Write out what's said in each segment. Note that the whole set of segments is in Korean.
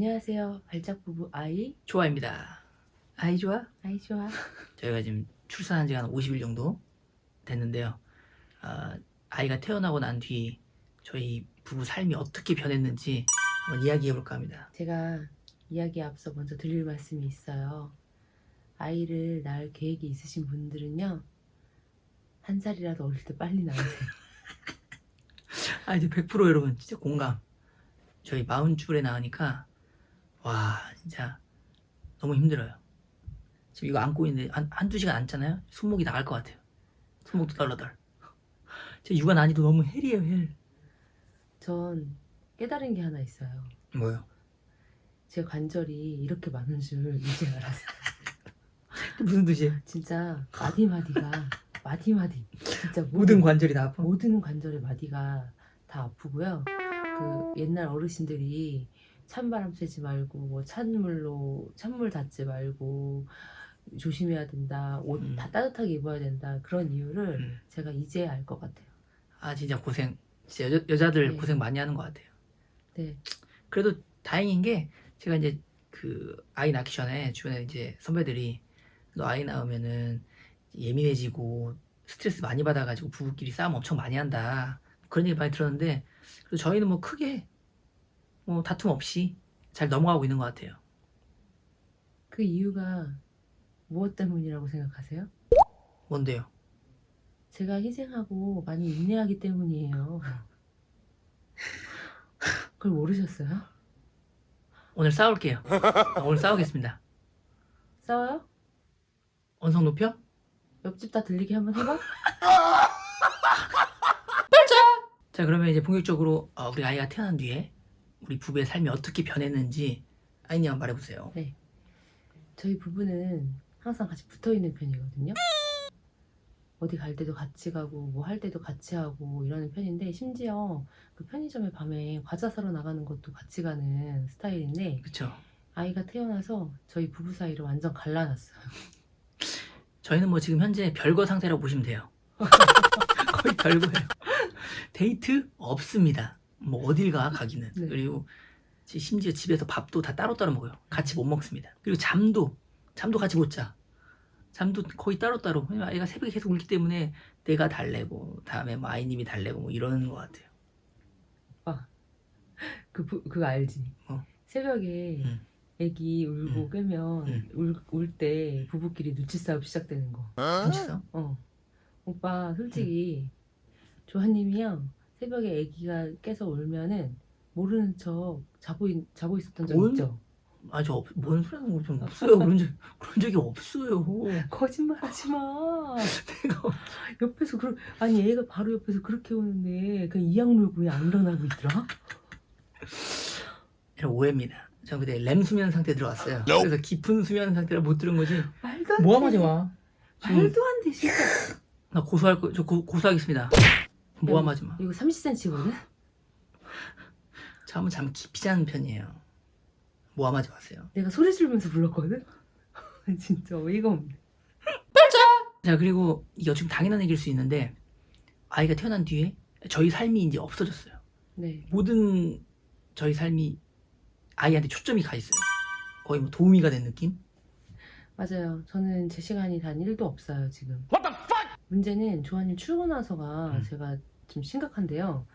안녕하세요. 발작 부부 아이 좋아입니다. 아이 좋아? 아이 좋아. 저희가 지금 출산한 지가 한 50일 정도 됐는데요. 아, 아이가 태어나고 난 뒤 저희 부부 삶이 어떻게 변했는지 한번 이야기해 볼까 합니다. 제가 이야기 앞서 먼저 드릴 말씀이 있어요. 아이를 낳을 계획이 있으신 분들은요. 한 살이라도 어릴 때 빨리 낳으세요. 아 이제 100% 여러분 진짜 공감. 저희 40줄에 나으니까 와 진짜 너무 힘들어요. 지금 이거 안고 있는데 한, 한두 시간 앉잖아요. 손목이 나갈 것 같아요. 손목도 떨러덜. 제 육아 난이도 너무 헬이에요 헬. 전 깨달은 게 하나 있어요. 뭐요? 제 관절이 이렇게 많은 줄 이제 알았어요. 무슨 뜻이에요? 진짜 마디마디가 마디마디 진짜 모든 관절이 다 아파. 모든 관절의 마디가 다 아프고요. 그 옛날 어르신들이 찬바람 쐬지 말고 뭐 찬물로 찬물 닿지 말고 조심해야 된다. 옷 음. 다 따뜻하게 입어야 된다. 그런 이유를 음. 제가 이제 알 것 같아요. 아 진짜 고생. 진짜 여, 여자들 네. 고생 많이 하는 것 같아요. 네. 그래도 다행인 게 제가 이제 그 아이 낳기 전에 주변에 이제 선배들이 너 아이 낳으면은 예민해지고 스트레스 많이 받아가지고 부부끼리 싸움 엄청 많이 한다 그런 얘기 많이 들었는데 그래도 저희는 뭐 크게 뭐 다툼 없이 잘 넘어가고 있는 것 같아요. 그 이유가 무엇 때문이라고 생각하세요? 뭔데요? 제가 희생하고 많이 인내하기 때문이에요. 그걸 모르셨어요? 오늘 싸울게요. 아, 오늘 싸우겠습니다. 싸워요? 언성 높여? 옆집 다 들리게 한번 해봐? 자 그러면 이제 본격적으로 어, 우리 아이가 태어난 뒤에 우리 부부의 삶이 어떻게 변했는지 아이님 말해보세요. 저희 부부는 항상 같이 붙어 있는 편이거든요. 어디 갈 때도 같이 가고 뭐 할 때도 같이 하고 이러는 편인데 심지어 그 편의점에 밤에 과자 사러 나가는 것도 같이 가는 스타일인데 그쵸? 아이가 태어나서 저희 부부 사이를 완전 갈라놨어요. 저희는 뭐 지금 현재 별거 상태라고 보시면 돼요. 거의 별거예요. 데이트 없습니다. 뭐 어딜 가 가기는. 네. 그리고 지- 심지어 집에서 밥도 다 따로따로 먹어요. 같이 못 먹습니다. 그리고 잠도 잠도 같이 못 자. 잠도 거의 따로따로. 왜냐면 아이가 새벽에 계속 울기 때문에 내가 달래고 다음에 뭐 아이님이 달래고 뭐 이러는 것 같아요. 그, 부- 그거 알지? 어. 새벽에 응. 애기 울고 응. 깨면 응. 울때 부부끼리 눈치 싸움 시작되는 거. 진짜? 어. 오빠 솔직히 조한님이요 새벽에 아기가 깨서 울면은 모르는 척 자고 있, 자고 있었던 적 뭔? 있죠? 아저 뭔 소리 하는 거좀 없어요. 그런 적 그런 적이 없어요. 거짓말 하지 마. 내가 옆에서 그 아니 애가 바로 옆에서 그렇게 우는데 그냥 이악 물고 왜안 일어나고 있더라? 이런 오해입니다. 저 그때 렘 수면 상태 에 들어왔어요. 그래서 깊은 수면 상태라 못 들은 거지. 말도 안 돼. 모함하지 마. 지금 말도 안 돼 진짜. 나 고소할 거, 저 고, 고소하겠습니다. 모함하지 마. 이거 30cm거든? 잠은 잠 깊이 자는 편이에요. 모함하지 마세요. 내가 소리 지르면서 불렀거든? 진짜 어이가 없네. 자 그리고 이게 지금 당연한 얘기일 수 있는데 아이가 태어난 뒤에 저희 삶이 이제 없어졌어요. 네. 모든 저희 삶이 아이한테 초점이 가 있어요. 거의 뭐 도우미가 된 느낌? 맞아요. 저는 제 시간이 단 1도 없어요, 지금. 문제는 조한님 출근와서가 음. 제가 좀 심각한데요.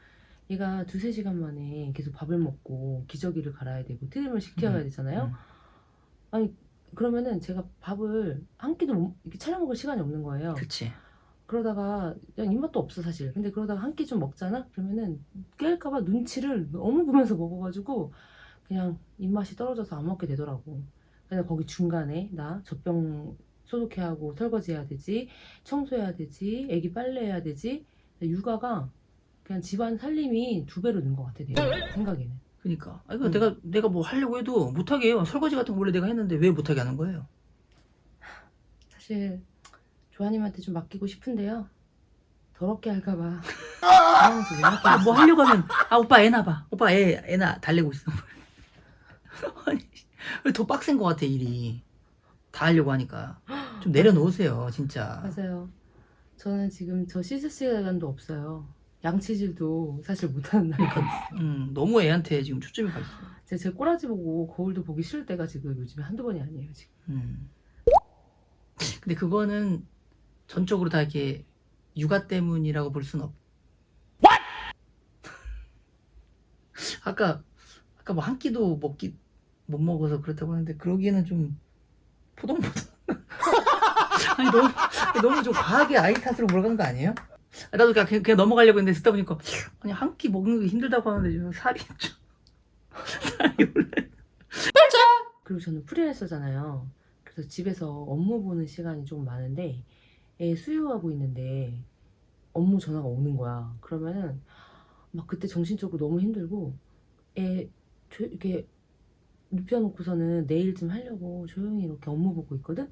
얘가 두세 시간 만에 계속 밥을 먹고 기저귀를 갈아야 되고 트림을 시켜야 음. 되잖아요. 음. 아니, 그러면은 제가 밥을 한 끼도 못- 이렇게 차려 먹을 시간이 없는 거예요. 그치. 그러다가 그냥 입맛도 없어 사실. 근데 그러다가 한 끼 좀 먹잖아. 그러면은 깰까봐 눈치를 너무 보면서 먹어가지고 그냥 입맛이 떨어져서 안 먹게 되더라고. 그래서 거기 중간에 나 젖병 소독해야 하고 설거지해야 되지, 청소해야 되지, 애기 빨래해야 되지. 육아가 그냥 집안 살림이 두 배로 는 것 같아 내 생각에는. 그니까. 아, 이거 음. 내가, 내가 뭐 하려고 해도 못하게 해요. 설거지 같은 거 원래 내가 했는데 왜 못하게 하는 거예요? 사실 조아님한테 좀 맡기고 싶은데요. 더럽게 할까봐. 그러면서 못 맡기겠어요. 아, 뭐 하려고 하면, 아, 오빠 애 낳아봐. 오빠 애, 애 낳, 달래고 있어. 아니, 왜더 빡센 것 같아, 일이. 다 하려고 하니까. 좀 내려놓으세요, 진짜. 맞아요. 저는 지금 저 씻을 시간도 없어요. 양치질도 사실 못하는 날이 있어. 음, 너무 애한테 지금 초점이 가 있어. 제가 제 꼬라지 보고 거울도 보기 싫을 때가 지금 요즘에 한두 번이 아니에요 지금. 음. 근데 그거는 전적으로 다 이렇게 육아 때문이라고 볼 수는 없. 아까 아까 뭐 한 끼도 먹기 못 먹어서 그렇다고 하는데 그러기에는 좀 포동포동. 아니 너무 너무 좀 과하게 아이 탓으로 몰아간 거 아니에요? 아, 나도 그냥, 그냥 넘어가려고 했는데 듣다 보니까 아니 한 끼 먹는 게 힘들다고 하는데 지금 살이 좀 살이 올라. 그리고 저는 프리랜서잖아요. 그래서 집에서 업무 보는 시간이 좀 많은데 애 수유하고 있는데 업무 전화가 오는 거야. 그러면은 막 그때 정신적으로 너무 힘들고 애 조, 이렇게 눕혀놓고서는 내일 좀 하려고 조용히 이렇게 업무 보고 있거든.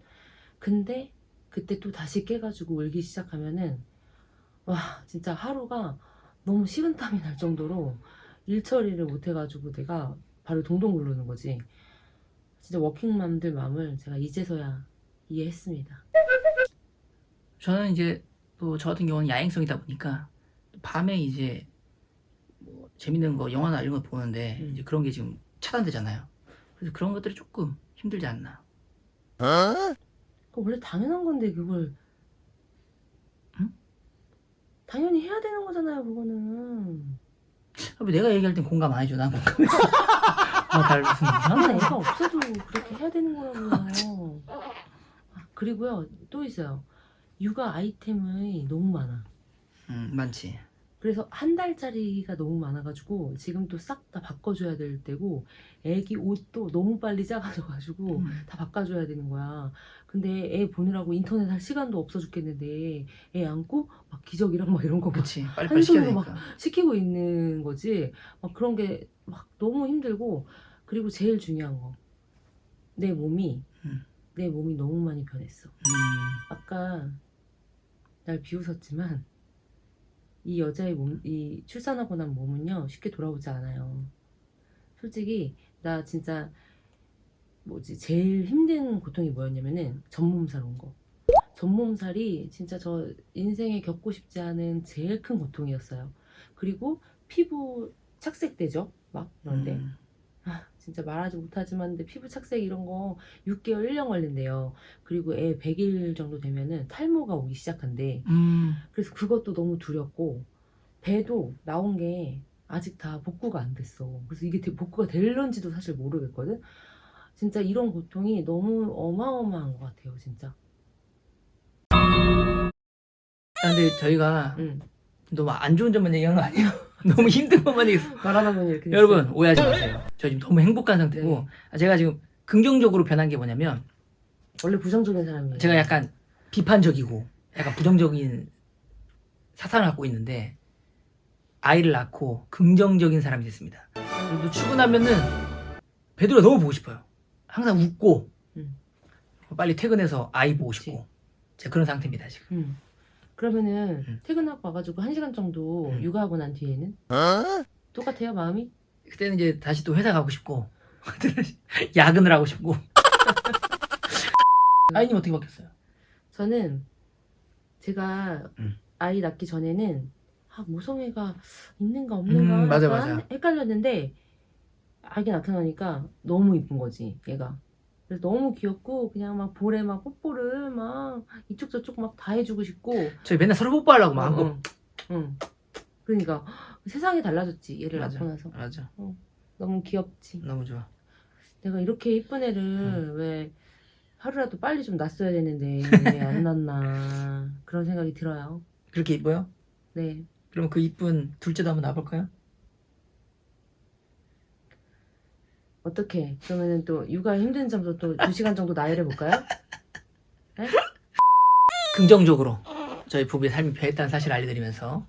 근데 그때 또 다시 깨가지고 울기 시작하면은 와 진짜 하루가 너무 식은땀이 날 정도로 일 처리를 못해가지고 내가 바로 동동 구르는 거지. 진짜 워킹맘들 마음을 제가 이제서야 이해했습니다. 저는 이제 또 저 같은 경우는 야행성이다 보니까 밤에 이제 뭐 재밌는 거 영화나 이런 거 보는데 음. 이제 그런 게 지금 차단되잖아요. 그래서 그런 것들이 조금 힘들지 않나. 그 원래 당연한 건데 그걸 응? 당연히 해야 되는 거잖아요. 그거는 아, 왜 내가 얘기할 땐 공감 안 해줘. 난 공감해. 아, 달 무슨 나는 애가 없어도 그렇게 해야 되는 거라고요. 아, 그리고요 또 있어요. 육아 아이템이 너무 많아. 음, 많지. 그래서 한 달짜리가 너무 많아가지고 지금 또싹다 바꿔줘야 될 때고 애기 옷도 너무 빨리 작아져가지고 음. 다 바꿔줘야 되는 거야. 근데 애 보느라고 인터넷 할 시간도 없어 죽겠는데 애 안고 막 기저귀랑 막 이런 거막 그치. 빨리빨리 한 손으로 되니까. 시키고 있는 거지. 막 그런 게 막 너무 힘들고 그리고 제일 중요한 거 내 몸이 음. 내 몸이 너무 많이 변했어. 음, 아까 날 비웃었지만 이 여자의 몸, 이 출산하고 난 몸은요 쉽게 돌아오지 않아요. 솔직히 나 진짜 뭐지 제일 힘든 고통이 뭐였냐면은 전몸살 온 거. 전몸살이 진짜 저 인생에 겪고 싶지 않은 제일 큰 고통이었어요. 그리고 피부 착색되죠, 막 그런데 음. 아, 진짜 말하지 못하지만 피부 착색 이런 거 6개월 1년 걸린대요. 그리고 애 100일 정도 되면은 탈모가 오기 시작한대. 음. 그래서 그것도 너무 두렵고 배도 나온 게 아직 다 복구가 안 됐어. 그래서 이게 대- 복구가 될런지도 사실 모르겠거든. 진짜 이런 고통이 너무 어마어마한 것 같아요, 진짜. 아, 근데 저희가 응. 너무 안 좋은 점만 얘기한 거 아니에요? 너무 힘든 것만 얘기했어. 말하다 보니 이렇게. 여러분 오해하지 마세요. 저 지금 너무 행복한 상태고 네. 아, 제가 지금 긍정적으로 변한 게 뭐냐면 원래 부정적인 사람이에요. 제가 약간 비판적이고 약간 부정적인 사상을 갖고 있는데 아이를 낳고 긍정적인 사람이 됐습니다. 그리고 출근하면은 베드로가 너무 보고 싶어요. 항상 웃고 음. 빨리 퇴근해서 아이 보고 싶고 제가 그런 상태입니다 지금. 음. 그러면은 음. 퇴근하고 와가지고 한 시간 정도 음. 육아하고 난 뒤에는 똑같아요 마음이? 그때는 이제 다시 또 회사 가고 싶고 야근을 하고 싶고 아이님 어떻게 바뀌었어요? 저는 제가 음. 아이 낳기 전에는 아, 모성애가 있는가 없는가 음, 맞아, 약간 맞아. 헷갈렸는데 아기 나타나니까 너무 이쁜 거지 얘가 그래서 너무 귀엽고 그냥 막 볼에 막 뽀뽀를 막 이쪽 저쪽 막 다 해주고 싶고 저희 맨날 서로 뽀뽀하려고 막 하고 응, 응. 그러니까 세상이 달라졌지 얘를 맞아. 낳고 나서 맞아 너무 귀엽지 너무 좋아 내가 이렇게 이쁜 애를 음. 왜 하루라도 빨리 좀 낳았어야 되는데 왜 안 낳나 그런 생각이 들어요. 그렇게 이뻐요? 네. 그럼 그 이쁜 둘째도 한번 놔볼까요? 어떻게? 그러면은 또 육아 힘든 점도 또두 시간 정도 나열해 볼까요? 긍정적으로 저희 부부의 삶이 변했다는 사실을 알려드리면서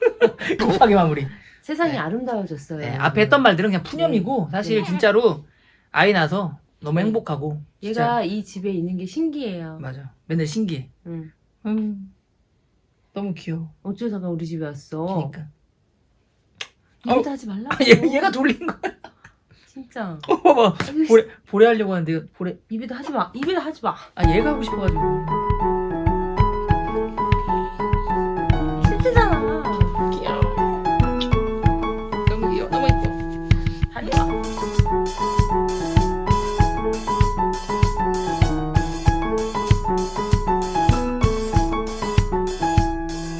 급하게 마무리 세상이 네. 아름다워졌어요. 네, 앞에 했던 말들은 그냥 푸념이고 사실 네. 진짜로 아이 낳아서 너무 네. 행복하고 얘가 이 집에 있는 게 신기해요. 맞아 맨날 신기해 응. 음, 너무 귀여워 어쩌다가 우리 집에 왔어. 그러니까 이래도 하지 말라고. 아, 얘, 얘가 돌린 거야 진짜. 어, 봐봐 보래, 보래 하려고 하는데 보래 입에도 하지 마. 입에도 하지 마. 아 얘가 하고 싶어가지고